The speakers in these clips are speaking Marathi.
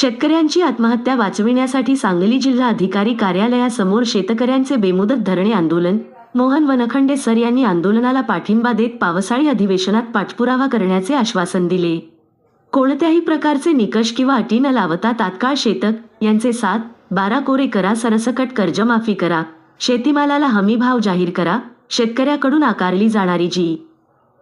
शेतकऱ्यांची आत्महत्या वाचविण्यासाठी सांगली जिल्हा अधिकारी कार्यालयासमोर शेतकऱ्यांचे बेमुदत धरणे आंदोलन. मोहन वनखंडे सर यांनी आंदोलनाला पाठिंबा देत पावसाळी अधिवेशनात पाठपुरावा करण्याचे आश्वासन दिले. कोणत्याही प्रकारचे निकष किंवा अटी न लावता तात्काळ शेतक यांचे सात बारा कोरे करा सरसकट कर्जमाफी करा. शेतीमालाला हमी भाव जाहीर करा. शेतकऱ्याकडून आकारली जाणारी जी.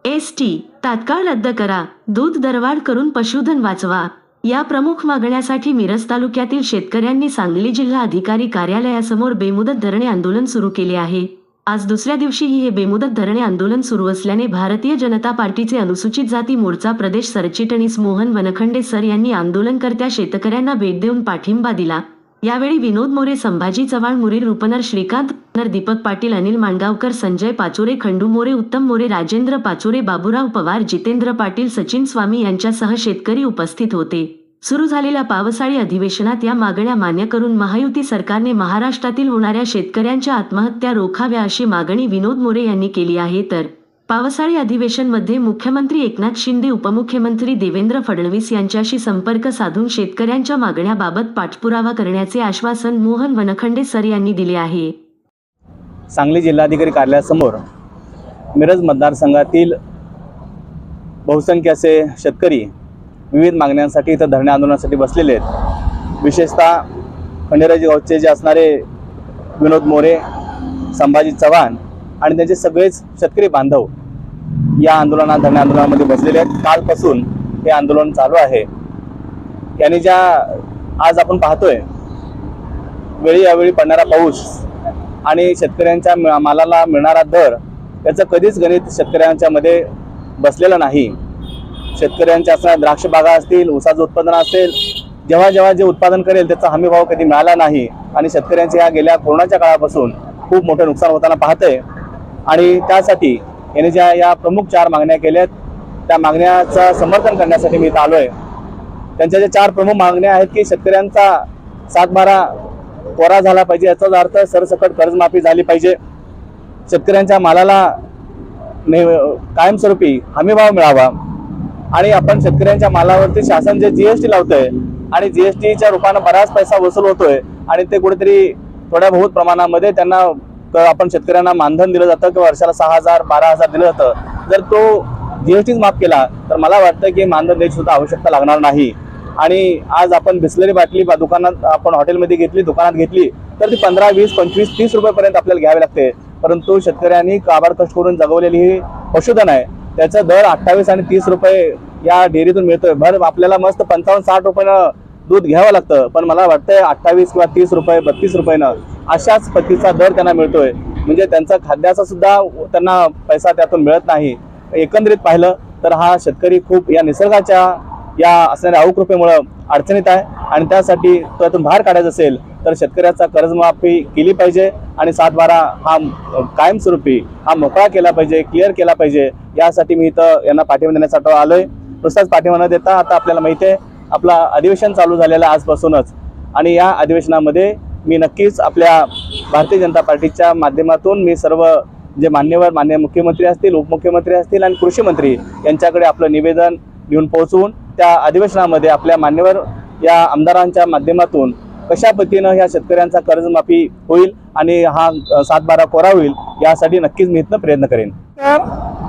एस टी तात्काळ रद्द करा. दूध दरवाढ करून पशुधन वाचवा. या प्रमुख मागण्यासाठी मिरज तालुक्यातील शेतकऱ्यांनी सांगली जिल्हा अधिकारी कार्यालयासमोर बेमुदत धरणे आंदोलन सुरू केले आहे. आज दुसऱ्या दिवशीही हे बेमुदत धरणे आंदोलन सुरू असल्याने भारतीय जनता पार्टीचे अनुसूचित जाती मोर्चा प्रदेश सरचिटणीस मोहन वनखंडे सर यांनी आंदोलनकर्त्या शेतकऱ्यांना भेट देऊन पाठिंबा दिला. यावेळी विनोद मोरे संभाजी चव्हाण मुरीर रुपनर श्रीकांत नर दीपक पाटील अनिल माणगावकर संजय पाचोरे खंडू मोरे उत्तम मोरे राजेंद्र पाचोरे बाबूराव पवार जितेंद्र पाटील सचिन स्वामी यांच्यासह शेतकरी उपस्थित होते. सुरू झालेल्या पावसाळी अधिवेशनात या मागण्या मान्य करून महायुती सरकारने महाराष्ट्रातील होणाऱ्या शेतकऱ्यांच्या आत्महत्या रोखाव्या अशी मागणी विनोद मोरे यांनी केली आहे तर पावसाळी अधिवेशनमध्ये मुख्यमंत्री एकनाथ शिंदे उपमुख्यमंत्री देवेंद्र फडणवीस यांच्याशी संपर्क साधून शेतकऱ्यांच्या मागण्याबाबत पाठपुरावा करण्याचे आश्वासन मोहन वनखंडे सर यांनी दिले आहे. सांगली जिल्हाधिकारी कार्यालयासमोर मिरज मतदारसंघातील बहुसंख्य असे शेतकरी विविध मागण्यांसाठी इथं धरणे आंदोलनासाठी बसलेले आहेत. विशेषतः खंडेराजी गावचे जे असणारे विनोद मोरे संभाजी चव्हाण आणि त्यांचे सगळेच शेतकरी बांधव या आंदोलनात धरणे आंदोलनामध्ये बसलेले आहेत. कालपासून हे आंदोलन चालू आहे. याने ज्या आज आपण पाहतोय वेळी यावेळी पडणारा पाऊस आणि शेतकऱ्यांच्या मालाला मिळणारा दर याचं कधीच गणित शेतकऱ्यांच्या मध्ये बसलेलं नाही. शेतकऱ्यांच्या असणाऱ्या द्राक्ष बागा असतील ऊसाचं उत्पादन असेल जेव्हा जेव्हा जे उत्पादन करेल त्याचा हमी भाव कधी मिळाला नाही. आणि शेतकऱ्यांच्या या गेल्या कोरोनाच्या काळापासून खूप मोठं नुकसान होताना पाहतंय. आणि त्यासाठी याने ज्या या प्रमुख चार मागण्या केल्यात त्या मागण्याचं समर्थन करण्यासाठी मी इथं आहे त्यांच्या ज्या चार प्रमुख मागण्या आहेत की शेतकऱ्यांचा सातबारा कोरा झाला पाहिजे याचाच अर्थ सरसकट कर्जमाफी झाली पाहिजे. शेतकऱ्यांच्या मालाला नेह- कायमस्वरूपी हमीभाव मिळावा. आणि आपण शेतकऱ्यांच्या मालावरती शासन जे जीएसटी लावतंय आणि जीएसटीच्या रूपानं बराच पैसा वसूल होतोय आणि ते कुठेतरी थोड्या बहुत प्रमाणामध्ये त्यांना आपण शेतकऱ्यांना मानधन दिलं जातं किंवा वर्षाला सहा हजार बारा हजार दिलं जातं. जर तो जीएसटीच माफ केला तर मला वाटतं की मानधन द्यायची सुद्धा आवश्यकता लागणार नाही. आणि आज आपण बिसलेरी बाटली बा- दुकानात आपण हॉटेलमध्ये घेतली दुकानात घेतली तर ती पंधरा वीस पंचवीस तीस रुपयेपर्यंत आपल्याला घ्यावी लागते. परंतु शेतकऱ्यांनी काबाड कष्ट करून जगवलेली ही पशुधन आहे. त्याचा दर अठ्ठावीस आणि तीस रुपये या डेअरीतून मिळतोय. भर आपल्याला मस्त पंचावन्न साठ रुपयानं दूध घ्यावं लागतं. पण मला वाटतंय अठ्ठावीस किंवा तीस रुपये बत्तीस रुपयानं अशाच पद्धतीचा दर त्यांना मिळतोय. म्हणजे त्यांचा खाद्याचा सुद्धा त्यांना पैसा त्यातून मिळत नाही. एकंदरीत पाहिलं तर हा शेतकरी खूप या निसर्गाच्या या असणाऱ्या अवकृपेमुळं अडचणीत आहे आणि त्यासाठी त्यातून बाहेर काढायचं असेल तर शेतकऱ्याचा कर्जमाफी केली पाहिजे आणि सातबारा हा कायमस्वरूपी हा मोकळा केला पाहिजे क्लिअर केला पाहिजे. यासाठी मी इथं यांना पाठिंबा देण्यासाठी आलोय. नुसताच पाठिंबा न देता आता आपल्याला माहिती आहे आपला अधिवेशन चालू झालेलं आजपासूनच. आणि या अधिवेशनामध्ये मी नक्कीच आपल्या भारतीय जनता पार्टीच्या माध्यमातून मी सर्व जे मान्यवर मान्य मुख्यमंत्री असतील उपमुख्यमंत्री असतील आणि कृषी मंत्री यांच्याकडे आपलं निवेदन घेऊन पोहोचवून त्या अधिवेशनामध्ये आपल्या मान्यवर या आमदारांच्या माध्यमातून कशा पद्धतीनं ह्या शेतकऱ्यांचा कर्जमाफी होईल आणि हा सातबारा कोरा होईल यासाठी नक्कीच मी इथनं प्रयत्न करेन. तर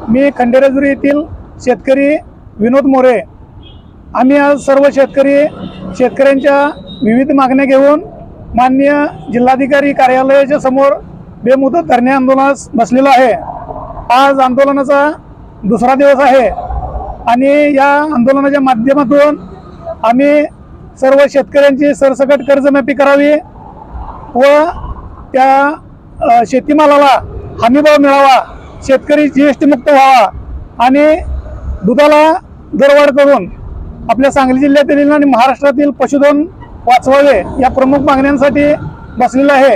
मी खंडेराजुरी येथील शेतकरी विनोद मोरे. आम्ही आज सर्व शेतकरी शेतकऱ्यांच्या विविध मागण्या घेऊन माननीय जिल्हाधिकारी कार्यालयाच्या समोर बेमुदत धरणे आंदोलनास बसलेलं आहे. आज आंदोलनाचा दुसरा दिवस आहे आणि या आंदोलनाच्या माध्यमातून आम्ही सर्व शेतकऱ्यांची सरसकट कर्जमाफी करावी व त्या शेतीमालाला हमीभाव मिळावा शेतकरी जी एस टी मुक्त व्हावा आणि दुधाला दरवाढ करून आपल्या सांगली जिल्ह्यातील आणि महाराष्ट्रातील पशुधन वाचवावे या प्रमुख मागण्यांसाठी बसलेलं आहे.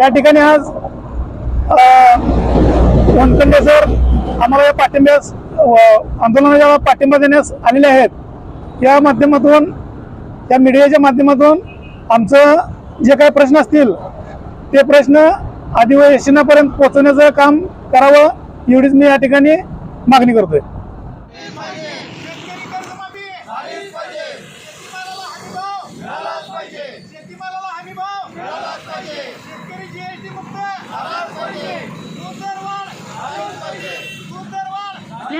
या ठिकाणी आज वनखंडे सर आम्हाला या पाठिंब्यास अ, आंदोलनाच्या पाठिंबा देण्यास आलेले आहेत. या माध्यमातून या मीडियाच्या माध्यमातून आमचं जे काही प्रश्न असतील ते प्रश्न अधिवेशनापर्यंत पोहोचवण्याचं काम करावं एवढीच मी या ठिकाणी मागणी करतोय शेतकरी कर्जमाफी झालीच पाहिजे शेतकऱ्याला हमी भाव जीएसटी मुक्त दूध दरवाढ दूध दरवाढ आपल्या